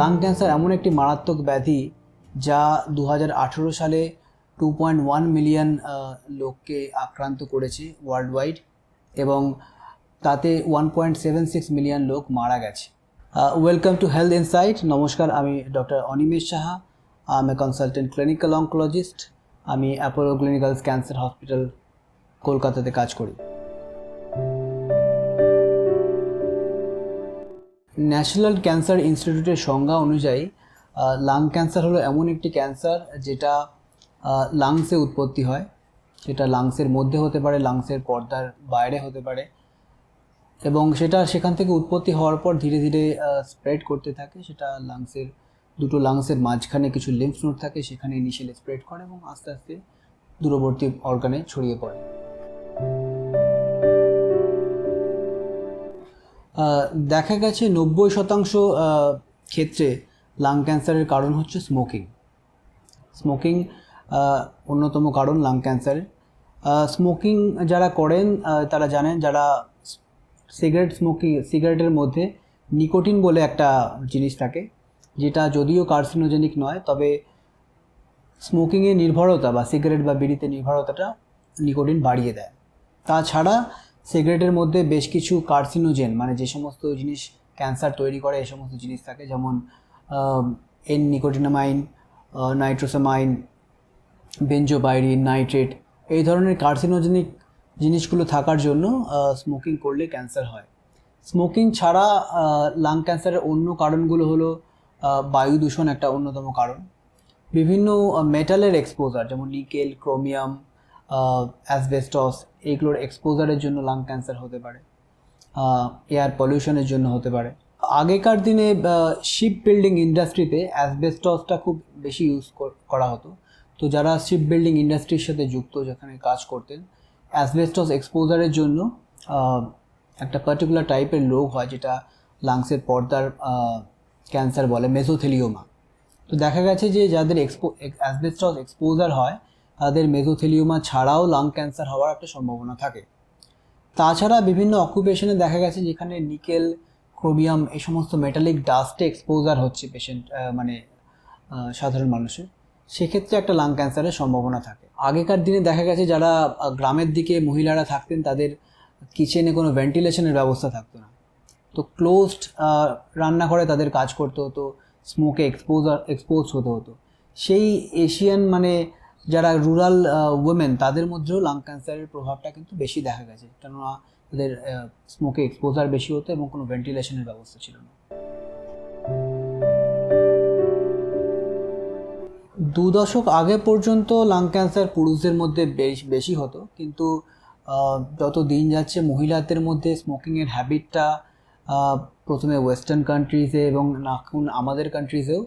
Lung cancer এমন একটি মারাত্মক ব্যাধি যা দু হাজার আঠেরো সালে টু পয়েন্ট ওয়ান মিলিয়ন লোককে আক্রান্ত করেছে ওয়ার্ল্ড ওয়াইড এবং তাতে one point seven six million লোক মারা গেছে। ওয়েলকাম টু হেলথ ইনসাইট নমস্কার, আমি ডক্টর অনিমেষ সাহা। আমি কনসালটেন্ট ক্লিনিক্যাল অঙ্কোলজিস্ট আমি অ্যাপোলো ক্লিনিক্যালস ক্যান্সার হসপিটাল কলকাতাতে কাজ করি। ন্যাশনাল ক্যান্সার ইনস্টিটিউটের সংজ্ঞা অনুযায়ী লাং ক্যান্সার হলো এমন একটি ক্যান্সার যেটা লাংসে উৎপত্তি হয় সেটা লাংসের মধ্যে হতে পারে লাংসের পর্দার বাইরে হতে পারে এবং সেটা সেখান থেকে উৎপত্তি হওয়ার পর ধীরে ধীরে স্প্রেড করতে থাকে। সেটা লাংসের দুটো লাংসের মাঝখানে কিছু লিম্ফ নোড থাকে, সেখানে ইনিশিয়ালি স্প্রেড করে এবং আস্তে আস্তে দূরবর্তী অর্গানে ছড়িয়ে পড়ে। দেখা গেছে নব্বই শতাংশ ক্ষেত্রে লাং ক্যান্সারের কারণ হচ্ছে স্মোকিং স্মোকিং অন্যতম কারণ লাং ক্যান্সারের স্মোকিং যারা করেন তারা জানেন যারা সিগারেট স্মোকিং সিগারেটের মধ্যে নিকোটিন বলে একটা জিনিস থাকে, যেটা যদিও কার্সিনোজেনিক নয়, তবে স্মোকিংয়ে নির্ভরতা বা সিগারেট বা বিড়িতে নির্ভরতাটা নিকোটিন বাড়িয়ে দেয়। তাছাড়া সিগারেটের মধ্যে বেশ কিছু কার্সিনোজেন মানে যে সমস্ত জিনিস ক্যান্সার তৈরি করে এই সমস্ত জিনিস থাকে, যেমন এন নিকোটিনামাইন নাইট্রোসামাইন বেঞ্জোবাইরিন নাইট্রেট এই ধরনের কার্সিনোজেনিক জিনিসগুলো থাকার জন্য স্মোকিং করলে ক্যান্সার হয়। স্মোকিং ছাড়া লাং ক্যান্সারের অন্য কারণগুলো হলো বায়ু দূষণ একটা অন্যতম কারণ। বিভিন্ন মেটালের এক্সপোজার যেমন নিকেল ক্রোমিয়াম অ্যাসবেস্টস এইগুলোর এক্সপোজারের জন্য লাং ক্যান্সার হতে পারে এয়ার পলিউশনের জন্য হতে পারে। আগেকার দিনে শিপ বিল্ডিং ইন্ডাস্ট্রিতে অ্যাসবেস্টসটা খুব বেশি ইউজ করা হতো। তো যারা শিপ বিল্ডিং ইন্ডাস্ট্রির সাথে যুক্ত, যেখানে কাজ করতেন অ্যাসবেস্টস এক্সপোজারের জন্য একটা পার্টিকুলার টাইপের রোগ হয়, যেটা লাংসের পর্দার ক্যান্সার বলে মেসোথেলিওমা তো দেখা গেছে যে যাদের এক্সপো অ্যাসবেস্টস এক্সপোজার হয় তাদের মেসোথেলিওমা ছাড়াও লাং ক্যান্সার হওয়ার একটা সম্ভাবনা থাকে। তাছাড়া বিভিন্ন অকুপেশনে দেখা গেছে যেখানে নিকেল ক্রোমিয়াম এই সমস্ত মেটালিক ডাস্টে এক্সপোজার হচ্ছে পেশেন্ট মানে সাধারণ মানুষের। সেক্ষেত্রে একটা লাং ক্যান্সারের সম্ভাবনা থাকে। আগেকার দিনে দেখা গেছে যারা গ্রামের দিকে মহিলারা থাকতেন, তাদের কিচেনে কোনো ভেন্টিলেশনের ব্যবস্থা থাকতো না। তো ক্লোজড রান্নাঘরে তাদের কাজ করতে হতো স্মোকে এক্সপোজার এক্সপোজ হতে হতো। সেই এশিয়ান মানে যারা রুরাল উইমেন তাদের মধ্যেও লাং ক্যান্সারের প্রভাবটা কিন্তু বেশি দেখা গেছে। কেননা তাদের স্মোকে এক্সপোজার বেশি হতো এবং কোনো ভেন্টিলেশনের ব্যবস্থা ছিল না। দু দশক আগে পর্যন্ত লাং ক্যান্সার পুরুষদের মধ্যে বেশ, বেশি হতো। কিন্তু যত দিন যাচ্ছে মহিলাদের মধ্যে স্মোকিংয়ের হ্যাবিটটা প্রথমে ওয়েস্টার্ন কান্ট্রিজে এবং এখন আমাদের কান্ট্রিজেও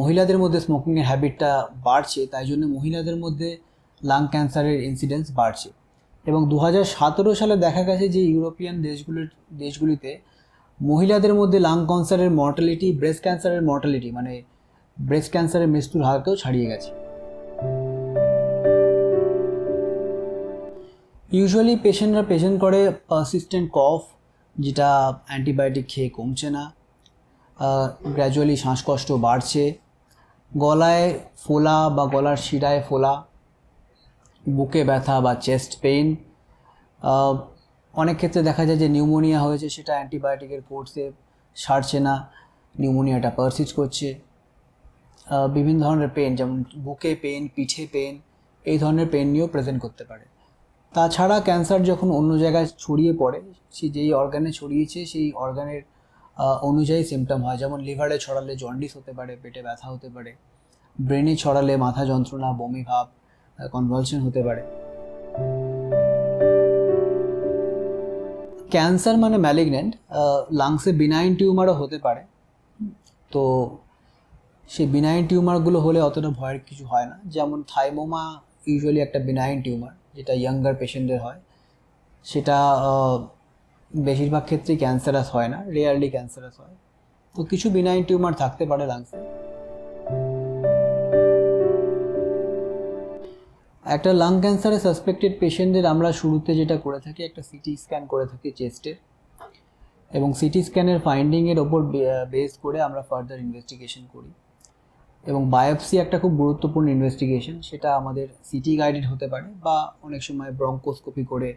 মহিলাদের মধ্যে স্মোকিংয়ের হ্যাবিটটা বাড়ছে, তাই জন্য মহিলাদের মধ্যে লাং ক্যান্সারের ইনসিডেন্স বাড়ছে। এবং দু সতেরো সালে দেখা গেছে যে ইউরোপিয়ান দেশগুলির দেশগুলিতে মহিলাদের মধ্যে লাং ক্যান্সারের মর্টালিটি ব্রেস্ট ক্যান্সারের মর্টালিটি মানে ব্রেস্ট ক্যান্সারের মৃত্যুর হারকেও ছাড়িয়ে গেছে। ইউজুয়ালি পেশেন্টরা পেশেন্ট করে পারসিস্টেন্ট কফ যেটা অ্যান্টিবায়োটিক খেয়ে কমছে না। গ্র্যাজুয়ালি শ্বাসকষ্ট বাড়ছে। গলায় ফোলা বা গলার শিরায় ফোলা, বুকে ব্যথা বা চেস্ট পেইন অনেক ক্ষেত্রে দেখা যায় যে নিউমোনিয়া হয়েছে, সেটা অ্যান্টিবায়োটিকের কোর্সে সারছে না নিউমোনিয়াটা পারসিস্ট করছে। বিভিন্ন ধরনের পেন যেমন বুকে পেন পিঠে পেন এই ধরনের পেন নিয়েও প্রেজেন্ট করতে পারে। তাছাড়া ক্যান্সার যখন অন্য জায়গায় ছড়িয়ে পড়ে, সে যেই অর্গানে ছড়িয়েছে, সেই অর্গানের অনুযায়ী সিমটম হয়। যেমন লিভারে ছড়ালে জন্ডিস হতে পারে, পেটে ব্যথা হতে পারে ব্রেনে ছড়ালে মাথা যন্ত্রণা, বমি ভাব কনভালশন হতে পারে। ক্যান্সার মানে ম্যালিগন্যান্ট লাংসে বিনাইন টিউমারও হতে পারে। তো সেই বিনাইন টিউমারগুলো হলে অতটা ভয়ের কিছু হয় না। যেমন থাইমোমা ইউজুয়ালি একটা বিনাইন টিউমার যেটা ইয়াঙ্গার পেশেন্টদের হয়। সেটা বেশিরভাগ ক্ষেত্রেই ক্যান্সারাস হয় না রেয়ারলি ক্যান্সারাস হয়। তো কিছু বিনাইন টিউমার থাকতে পারে লাংসে একটা লাং ক্যান্সারে সাসপেক্টেড পেশেন্টদের আমরা শুরুতে যেটা করে থাকি, একটা সিটি স্ক্যান করে থাকি চেস্টের এবং সিটি স্ক্যানের ফাইন্ডিংয়ের ওপর বেস করে আমরা ফার্দার ইনভেস্টিগেশন করি। এবং বায়োপসি একটা খুব গুরুত্বপূর্ণ ইনভেস্টিগেশন সেটা আমাদের সিটি গাইডেড হতে পারে বা অনেক সময় ব্রঙ্কোস্কোপি করে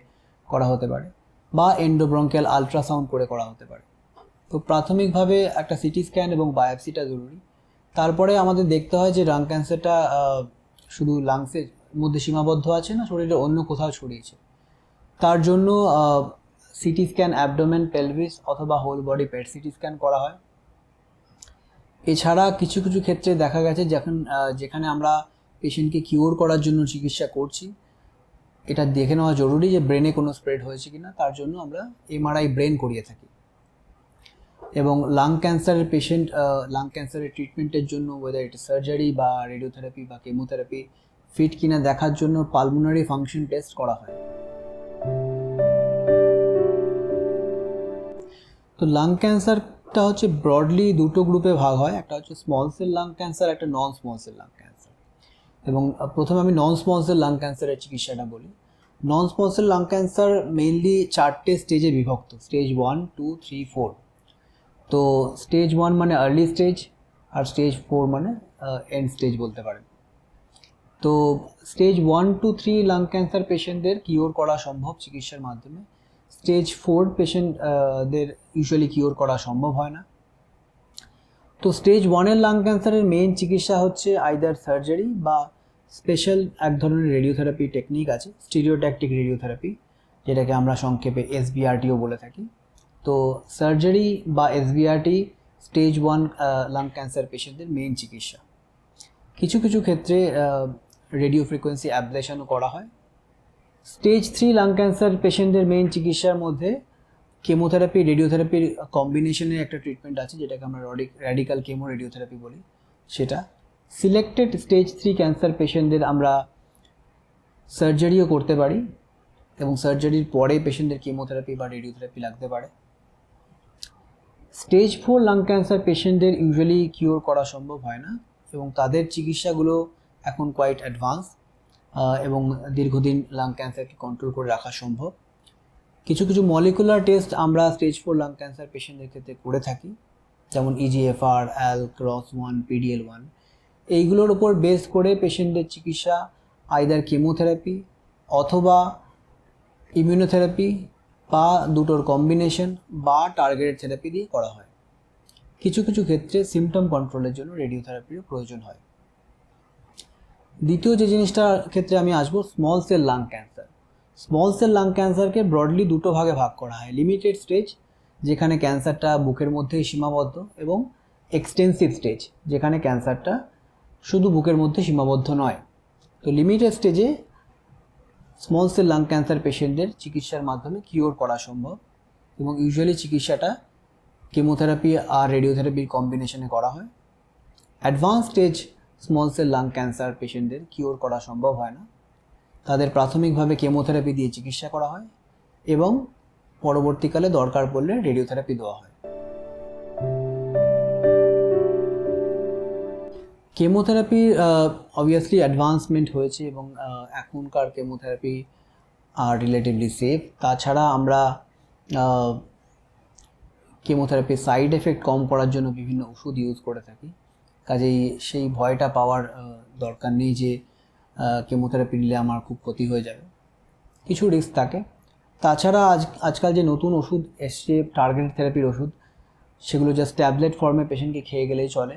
করা হতে পারে। বা এন্ডোব্রঙ্কিয়াল আলট্রাসাউন্ড করে করা হতে পারে। তো প্রাথমিকভাবে একটা সিটি স্ক্যান এবং বায়োপসিটা জরুরি। তারপরে আমাদের দেখতে হয় যে লাং ক্যান্সারটা শুধু লাংসের মধ্যে সীমাবদ্ধ আছে না শরীরে অন্য কোথাও ছড়িয়েছে। তার জন্য সিটি স্ক্যান অ্যাবডোমেন পেলভিস অথবা হোল বডি পেট সিটি স্ক্যান করা হয়। এছাড়া কিছু কিছু ক্ষেত্রে দেখা গেছে যখন যেখানে আমরা পেশেন্টকে কিওর করার জন্য চিকিৎসা করছি এটা দেখে নেওয়া জরুরি যে ব্রেনে কোনো স্প্রেড হয়েছে কিনা, তার জন্য আমরা এমআরআই ব্রেন করিয়ে থাকি। এবং লাং ক্যান্সারের পেশেন্ট লাং ক্যান্সারের ট্রিটমেন্টের জন্য ওয়েদার ইট সার্জারি বা রেডিওথেরাপি বা কেমোথেরাপি ফিট কিনা দেখার জন্য পালমোনারি ফাংশন টেস্ট করা হয়। তো লাং ক্যান্সারটা হচ্ছে ব্রডলি দুটো গ্রুপে ভাগ হয়, একটা হচ্ছে স্মল সেল লাং ক্যান্সার একটা non small cell lung cancer এবং প্রথমে আমি নন স্মল সেল লাং ক্যান্সারের চিকিৎসাটা বলি। Non small cell lung cancer mainly চারটে স্টেজে বিভক্ত। Stage one two three four তো স্টেজ ওয়ান মানে আর্লি স্টেজ আর স্টেজ ফোর মানে এন্ড স্টেজ বলতে পারেন। তো stage one two three lung cancer পেশেন্টদের কিওর করা সম্ভব চিকিৎসার মাধ্যমে। স্টেজ ফোর পেশেন্টদের ইউজুয়ালি কিওর করা সম্ভব হয় না। তো স্টেজ ওয়ানের লাং ক্যান্সারের মেইন চিকিৎসা হচ্ছে আইদার সার্জারি বা স্পেশাল এক ধরনের রেডিওথেরাপি টেকনিক আছে স্টিরিওট্যাকটিক রেডিওথেরাপি যেটাকে আমরা সংক্ষেপে এসবিআরটিও বলে থাকি। তো সার্জারি বা SBRT stage one lung cancer পেশেন্টদের মেইন চিকিৎসা। কিছু কিছু ক্ষেত্রে রেডিও ফ্রিকোয়েন্সি অ্যাবলেশনও করা হয়। স্টেজ থ্রি লাং ক্যান্সার পেশেন্টদের মেইন চিকিৎসার মধ্যে কেমোথেরাপি, রেডিওথেরাপির কম্বিনেশনের একটা ট্রিটমেন্ট আছে, যেটাকে আমরা র্যাডিক্যাল কেমো রেডিওথেরাপি বলি, সেটা। সিলেক্টেড স্টেজ থ্রি ক্যান্সার পেশেন্টদের আমরা সার্জারিও করতে পারি এবং সার্জারির পরে পেশেন্টদের কেমোথেরাপি বা রেডিওথেরাপি লাগতে পারে। স্টেজ ফোর লাং ক্যান্সার পেশেন্টদের ইউজুয়ালি কিওর করা সম্ভব হয় না এবং তাদের চিকিৎসাগুলো এখন কোয়াইট অ্যাডভান্স এবং দীর্ঘদিন লাং ক্যান্সারকে কন্ট্রোল করে রাখা সম্ভব। কিছু কিছু মলিকুলার টেস্ট আমরা স্টেজ ফোর লাং ক্যান্সার পেশেন্টদের ক্ষেত্রে করে থাকি, যেমন EGFR ALK ROS one PDL one এইগুলোর উপর বেস করে পেশেন্টের চিকিৎসা আইদার কেমোথেরাপি অথবা ইমিউনোথেরাপি বা দুটোর কম্বিনেশন বা টার্গেটেড থেরাপি দিয়ে করা হয়। কিছু কিছু ক্ষেত্রে সিমটম কন্ট্রোলের জন্য রেডিওথেরাপিরও প্রয়োজন হয়। দ্বিতীয় যে জিনিসটার ক্ষেত্রে আমি আসব small cell lung cancer small cell lung ক্যান্সারকে broadly দুটো ভাগে ভাগ করা হয়। লিমিটেড স্টেজ যেখানে ক্যান্সারটা বুকের মধ্যেই সীমাবদ্ধ, এবং এক্সটেন্সিভ স্টেজ যেখানে ক্যান্সারটা শুধু বুকের মধ্যে সীমাবদ্ধ নয়। তো লিমিটেড স্টেজে স্মল সেল লাং ক্যান্সার পেশেন্টদের চিকিৎসার মাধ্যমে কিওর করা সম্ভব, এবং ইউজুয়ালি চিকিৎসাটা কেমোথেরাপি আর রেডিওথেরাপির কম্বিনেশনে করা হয়। Advance stage small cell lung cancer পেশেন্টদের কিওর করা সম্ভব হয় না। তাদের প্রাথমিকভাবে কেমোথেরাপি দিয়ে চিকিৎসা করা হয় এবং পরবর্তীকালে দরকার পড়লে রেডিওথেরাপি দেওয়া হয়। কেমোথেরাপি অবভিয়াসলি অ্যাডভান্সমেন্ট হয়েছে এবং এখনকার কেমোথেরাপি আর রিলেটিভলি সেফ তাছাড়া আমরা কেমোথেরাপির সাইড এফেক্ট কম করার জন্য বিভিন্ন ওষুধ ইউজ করে থাকি। কাজেই সেই ভয়টা পাওয়ার দরকার নেই যে কেমোথেরাপি নিলে আমার খুব ক্ষতি হয়ে যাবে। কিছু রিস্ক থাকে। তাছাড়া আজ, আজকাল যে নতুন ওষুধ এসছে টার্গেট থেরাপির ওষুধ, সেগুলো জাস্ট ট্যাবলেট ফর্মে পেশেন্টকে খেয়ে গেলেই চলে।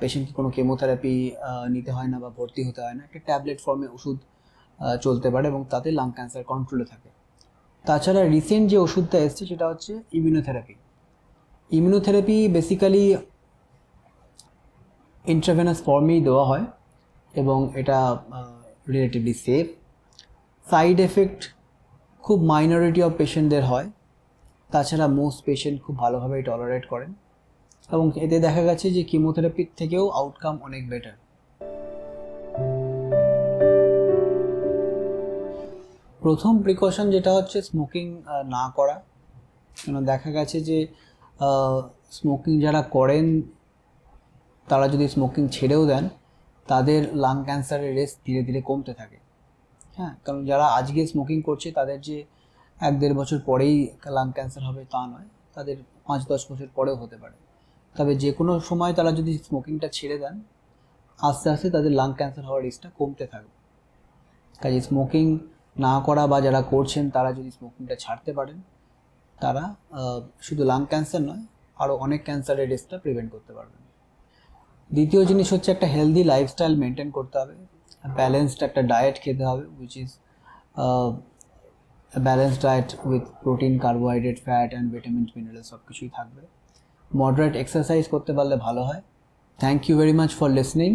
পেশেন্টকে কোনো কেমোথেরাপি নিতে হয় না বা ভর্তি হতে হয় না। একটা ট্যাবলেট ফর্মে ওষুধ চলতে পারে এবং তাতে লাং ক্যান্সার কন্ট্রোলে থাকে। তাছাড়া রিসেন্ট যে ওষুধটা এসছে, সেটা হচ্ছে ইমিউনোথেরাপি ইমিউনোথেরাপি বেসিক্যালি ইন্ট্রাভেনাস ফর্মেই দেওয়া হয়। এবং এটা রিলেটিভলি সেফ সাইড এফেক্ট খুব মাইনরিটি অফ পেশেন্টদের হয়। তাছাড়া মোস্ট পেশেন্ট খুব ভালোভাবেই টলারেট করেন। এবং এতে দেখা গেছে যে কিমোথেরাপির থেকেও আউটকাম অনেক বেটার প্রথম প্রিকশন যেটা হচ্ছে স্মোকিং না করা। কেন দেখা গেছে যে স্মোকিং যারা করেন, তারা যদি স্মোকিং ছেড়েও দেন তাদের লাং ক্যান্সারের রেস ধীরে ধীরে কমতে থাকে। হ্যাঁ কারণ যারা আজকে স্মোকিং করছে, তাদের যে এক দেড় বছর পরেই লাং ক্যান্সার হবে তা নয়, তাদের পাঁচ দশ বছর পরেও হতে পারে। তবে যে কোনো সময় তারা যদি স্মোকিংটা ছেড়ে দেন, আস্তে আস্তে তাদের লাং ক্যান্সার হওয়ার রিস্কটা কমতে থাকবে। কাজে স্মোকিং না করা বা যারা করছেন, তারা যদি স্মোকিংটা ছাড়তে পারেন, তারা শুধু লাং ক্যান্সার নয় আরও অনেক ক্যান্সারের রিস্কটা প্রিভেন্ট করতে পারবেন। দ্বিতীয় জিনিস হচ্ছে একটা হেলদি লাইফস্টাইল মেনটেন করতে হবে ব্যালেন্সড একটা ডায়েট খেতে হবে which is balance diet with protein carbohydrate fat and vitamin mineral সব কিছুই থাকবে। মডারেট এক্সারসাইজ করতে পারলে ভালো হয়। Thank you very much for listening